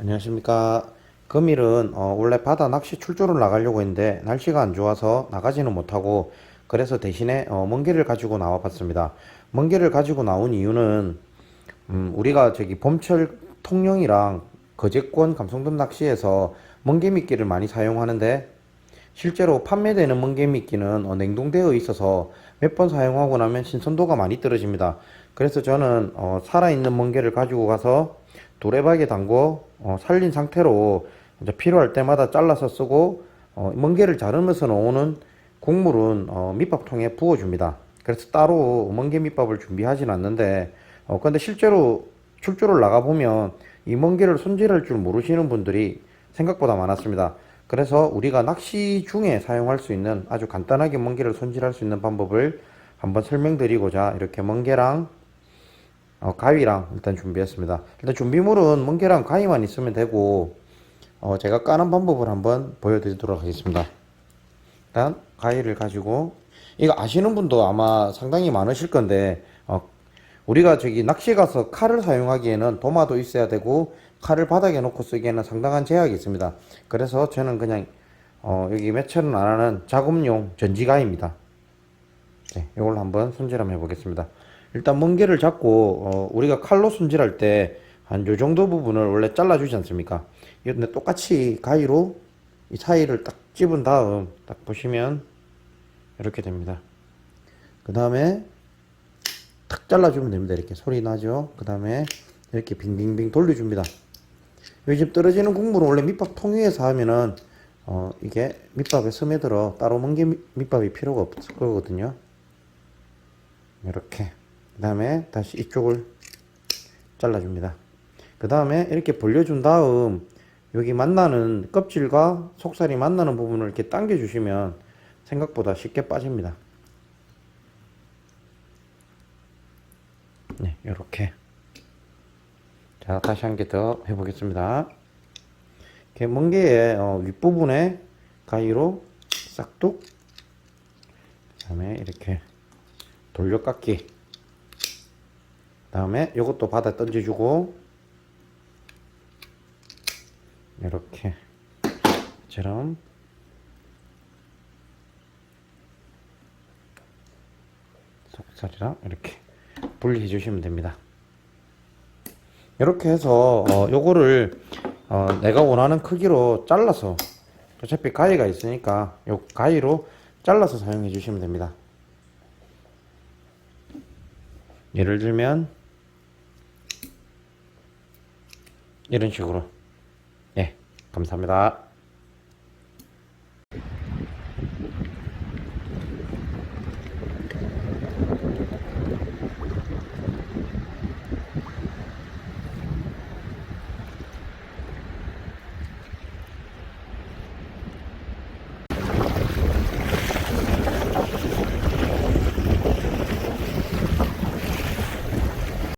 안녕하십니까. 금일은 어, 원래 바다 낚시 출조를 나가려고 했는데 날씨가 안 좋아서 나가지는 못하고 그래서 대신에 어, 멍게를 가지고 나와 봤습니다. 멍게를 가지고 나온 이유는 음, 우리가 저기 봄철 통영이랑 거제권 감성돔 낚시에서 멍게 미끼를 많이 사용하는데 실제로 판매되는 멍게 미끼는 어, 냉동되어 있어서 몇 번 사용하고 나면 신선도가 많이 떨어집니다. 그래서 저는 어, 살아있는 멍게를 가지고 가서 도래박에 담궈 어, 살린 상태로 이제 필요할 때마다 잘라서 쓰고 어, 멍게를 자르면서 나오는 국물은 어, 밑밥통에 부어줍니다. 그래서 따로 멍게 밑밥을 준비하진 않는데 어, 근데 실제로 출조를 나가 보면 이 멍게를 손질할 줄 모르시는 분들이 생각보다 많았습니다. 그래서 우리가 낚시 중에 사용할 수 있는 아주 간단하게 멍게를 손질할 수 있는 방법을 한번 설명드리고자 이렇게 멍게랑 어, 가위랑 일단 준비했습니다. 일단 준비물은 멍게랑 가위만 있으면 되고 어, 제가 까는 방법을 한번 보여드리도록 하겠습니다. 일단 가위를 가지고 이거 아시는 분도 아마 상당히 많으실 건데 어, 우리가 저기 낚시 가서 칼을 사용하기에는 도마도 있어야 되고 칼을 바닥에 놓고 쓰기에는 상당한 제약이 있습니다. 그래서 저는 그냥 어, 여기 매철은 안 하는 작업용 전지가입니다. 네, 이걸로 한번 손질 한번 해보겠습니다. 일단 멍게를 잡고 어, 우리가 칼로 손질할 때 한 요 정도 부분을 원래 잘라주지 않습니까? 근데 똑같이 가위로 이 사이를 딱 집은 다음 딱 보시면 이렇게 됩니다. 그 다음에 탁 잘라주면 됩니다. 이렇게 소리 나죠? 그 다음에 이렇게 빙빙빙 돌려줍니다. 요즘 떨어지는 국물은 원래 밑밥 통 위에서 하면은 어 이게 밑밥에 스며들어 따로 멍게 밑- 밑밥이 필요가 없을 거거든요. 이렇게 그 다음에 다시 이쪽을 잘라줍니다. 그 다음에 이렇게 벌려준 다음 여기 만나는 껍질과 속살이 만나는 부분을 이렇게 당겨 주시면 생각보다 쉽게 빠집니다. 네, 이렇게. 자, 다시 한 개 더 해보겠습니다. 이렇게 멍게의 어, 윗부분에 가위로 싹둑, 그 다음에 이렇게 돌려깎기. 그 다음에 이것도 바다 던져주고, 이렇게, 처럼 속살이랑 이렇게 분리해 주시면 됩니다. 이렇게 해서 어, 요거를 어, 내가 원하는 크기로 잘라서 어차피 가위가 있으니까 요 가위로 잘라서 사용해 주시면 됩니다. 예를 들면 이런 식으로 예 감사합니다.